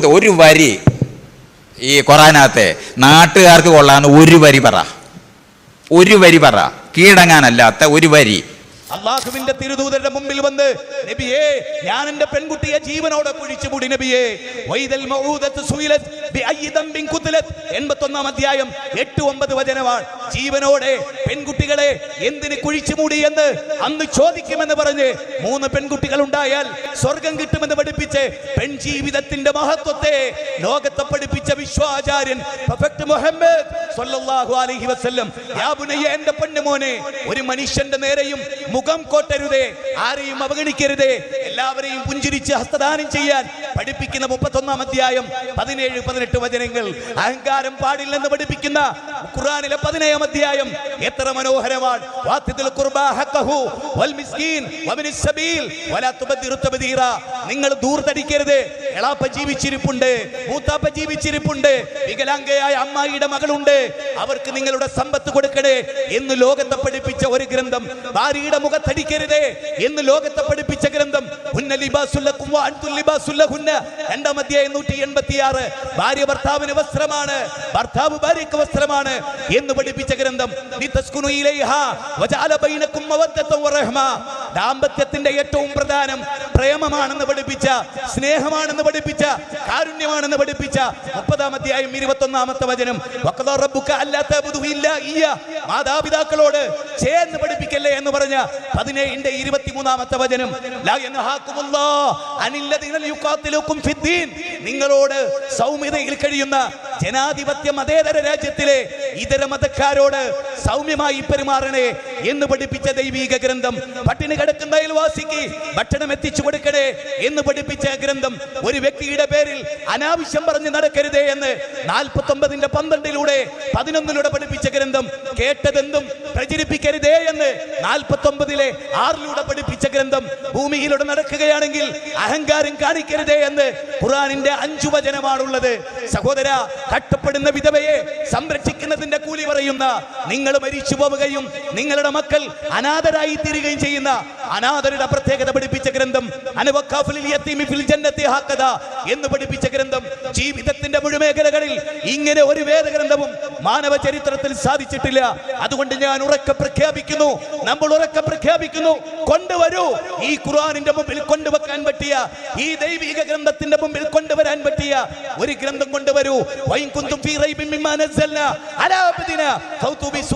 മുപ്പത് ഒരു വരി ഈ ഖുറാനകത്തെ നാട്ടുകാർക്ക് കൊള്ളാന്ന് ഒരു വരി പറ. ഒരു വരി പറ. കീഴടങ്ങാനല്ലാത്ത ഒരു വരി. അള്ളാഹുവിന്റെ തിരുദൂതരുടെ മുമ്പിൽ വന്ന് നബിയേ ഞാൻ എന്റെ പെൺകുട്ടിയെ ജീവനോടെ കുഴിച്ചുമൂടി നബിയേ. വൈദൽ മഊദത്ത് സുയിലത് ബിഅയ്യി ദംബിൻ ഖുതിലത് 81 അധ്യായം 8 9 വചനമാണ് ജീവനോടെ പെൺകുട്ടികളെ എന്തിന് കുഴിച്ചു മൂടി എന്ന് അന്ന് ചോദിക്കുമെന്ന് പറഞ്ഞ് മൂന്ന് പെൺകുട്ടികൾ ഉണ്ടായാൽ സ്വർഗം കിട്ടുമെന്ന് പഠിപ്പിച്ച് പെൺജീവിതത്തിന്റെ മഹത്വത്തെ ലോകത്തെ പഠിപ്പിച്ച വിശ്വാചാര്യൻ മുഹമ്മദ് സല്ലല്ലാഹു അലൈഹി വസല്ലം. പൊന്നുമോനെ ഒരു മനുഷ്യന്റെ നേരെയും മുഖം കോട്ടരുതേ ആരെയും അവഗണിക്കരുതേ എല്ലാവരെയും പുഞ്ചിരിച്ച് ഹസ്തദാനം ചെയ്യാൻ പഠിപ്പിക്കുന്ന മുപ്പത്തൊന്നാം അധ്യായം പതിനേഴ് പതിനെട്ട് വചനങ്ങൾ. അഹങ്കാരം പാടില്ലെന്ന് പഠിപ്പിക്കുന്ന ഖുർആനിലെ പതിനേഴാം അധ്യായം. എത്ര മനോഹരമാണ്. വാത്തിദുൽ ഖുർബാ ഹഖഹു വൽ മിസ്കീൻ വബിനിസ് സബീൽ വലാ തുബദിറു തബ്ദീറ. നിങ്ങൾ ദൂർത്തടിക്കരുത്. എളാപ്പ ജീവിച്ചിരിപ്പുണ്ട് മൂത്താപ്പ ജീവിച്ചിരിപ്പുണ്ട് വികലാംഗയായ അമ്മായിയുടെ മകളുണ്ട്. അവർക്ക് നിങ്ങളുടെ സമ്പത്ത് കൊടുക്കണേ എന്ന് ലോകത്തെ പഠിപ്പിച്ച ഒരു ഗ്രന്ഥം. ഭാര്യയുടെ മുഖത്തടിക്കരുതേ എന്ന് ലോകത്തെ പഠിപ്പിച്ച ഗ്രന്ഥം. രണ്ടാം അധ്യായം നൂറ്റി എൺപത്തിയാറ് ഭാര്യ ഭർത്താവിന് വസ്ത്രമാണ് ഭർത്താവ് ഭാര്യക്ക് വസ്ത്രമാണ് എന്ന് പഠിപ്പിച്ച ഗ്രന്ഥം. ദാമ്പത്യത്തിന്റെ ഏറ്റവും പ്രധാനം പ്രേമമാണെന്ന് പഠിപ്പിച്ച സ്നേഹമാണെന്ന് പഠിപ്പിച്ച കാരുണ്യമാണെന്ന് പഠിപ്പിച്ച മുപ്പതാം അധ്യായം വചനം. തഅബുദു ഇല്ലാ ഇയ്യ. മാതാപിതാക്കളോട് ചേർന്ന് പഠിപ്പിക്കല്ലേ എന്ന് പറഞ്ഞ പതിനേഴിന്റെ ഇരുപത്തിമൂന്നാമത്തെ വചനം. നിങ്ങളോട് സൗമ്യതയിൽ കഴിയുന്ന ജനാധിപത്യ മതേതര രാജ്യത്തിലെ ഇതര മതക്കാരോട് സൗമ്യമായി പെരുമാറണേ എന്ന് പഠിപ്പിച്ച ദൈവീക ഗ്രന്ഥം. പട്ടിണി കിടക്കുന്ന അയൽവാസിക്ക് ഭക്ഷണം എത്തിച്ചു കൊടുക്കണേ എന്ന് പഠിപ്പിച്ച ഗ്രന്ഥം. ഒരു വ്യക്തിയുടെ പേരിൽ അനാവശ്യം പറഞ്ഞ് നടക്കരുതേ എന്ന് നാൽപ്പത്തി ഒമ്പതിന്റെ പന്ത്രണ്ടിലൂടെ പതിനൊന്നിലൂടെ പഠിപ്പിച്ച ഗ്രന്ഥം. കേട്ടതെന്തും പ്രചരിപ്പിക്കരുതേ എന്ന് നാൽപ്പത്തി ഒമ്പതിലെ ആറിലൂടെ പഠിപ്പിച്ച ഗ്രന്ഥം. ഭൂമിയിലൂടെ നടക്കുകയാണെങ്കിൽ അഹങ്കാരം കാണിക്കരുതേ എന്ന് ഖുറാനിന്റെ അഞ്ചു വചനമാണുള്ളത്. സഹോദര കട്ടപ്പെടുന്ന വിധവയെ സംരക്ഷിക്കുന്നതിന്റെ കൂലി പറയുന്ന നിങ്ങൾ മരിച്ചു പോവുകയും നിങ്ങളുടെ മക്കൾ അനാഥരായി തീരുകയും ചെയ്യുന്ന അനാഥരുടെ പ്രത്യേകത പഠിപ്പിച്ച ഗ്രന്ഥം എന്ന് പഠിപ്പിച്ച ഗ്രന്ഥം ജീവിതത്തിന്റെ മുഴുമേഖലകളിൽ ഇങ്ങനെ ഒരു വേദഗ്രന്ഥവും മാനവ ചരിത്രത്തിൽ സാധിച്ചിട്ടില്ല. അതുകൊണ്ട് ഞാൻ ഉറക്കെ പ്രഖ്യാപിക്കുന്നു. നമ്മൾ ഉറക്കെ പ്രഖ്യാപിക്കുന്നു. കൊണ്ടുവരൂ. ഈ ഖുർആാനിന്റെ മുമ്പിൽ കൊണ്ടുവെക്കാൻ പറ്റിയ ഈ ദൈവിക ഗ്രന്ഥത്തിന്റെ മുമ്പിൽ കൊണ്ടുവരാൻ പറ്റിയ ഒരു ഗ്രന്ഥം കൊണ്ടുവരൂ. ഫീ മിമ്മാ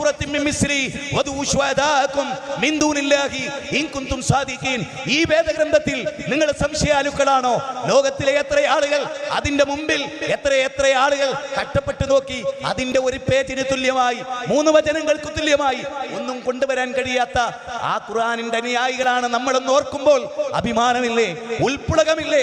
സൂറത്തിൻ മിൻ മിസ്രി വദൂ ശുഹദാഅക്കും മിൻ ദൂനില്ലാഹി ഇൻ കുന്തും സാദിഖീൻ. ഈ വേദഗ്രന്ഥത്തിൽ നിങ്ങൾ സംശയാലുക്കളാണോ? ലോകത്തിലെ എത്ര ആളുകൾ അതിന്റെ മുമ്പിൽ എത്ര എത്ര ആളുകൾ കഷ്ടപ്പെട്ടു നോക്കി അതിന്റെ ഒരു പേജിന് തുല്യമായി മൂന്ന് വചനങ്ങൾക്ക് തുല്യമായി ഒന്നും കൊണ്ടുവരാൻ കഴിയാത്ത ആ ഖുർആനിന്റെ അനുയായികളാണ് നമ്മളെന്ന് ഓർക്കുമ്പോൾ അഭിമാനമില്ലേ? ഉൾപ്പുളകമില്ലേ?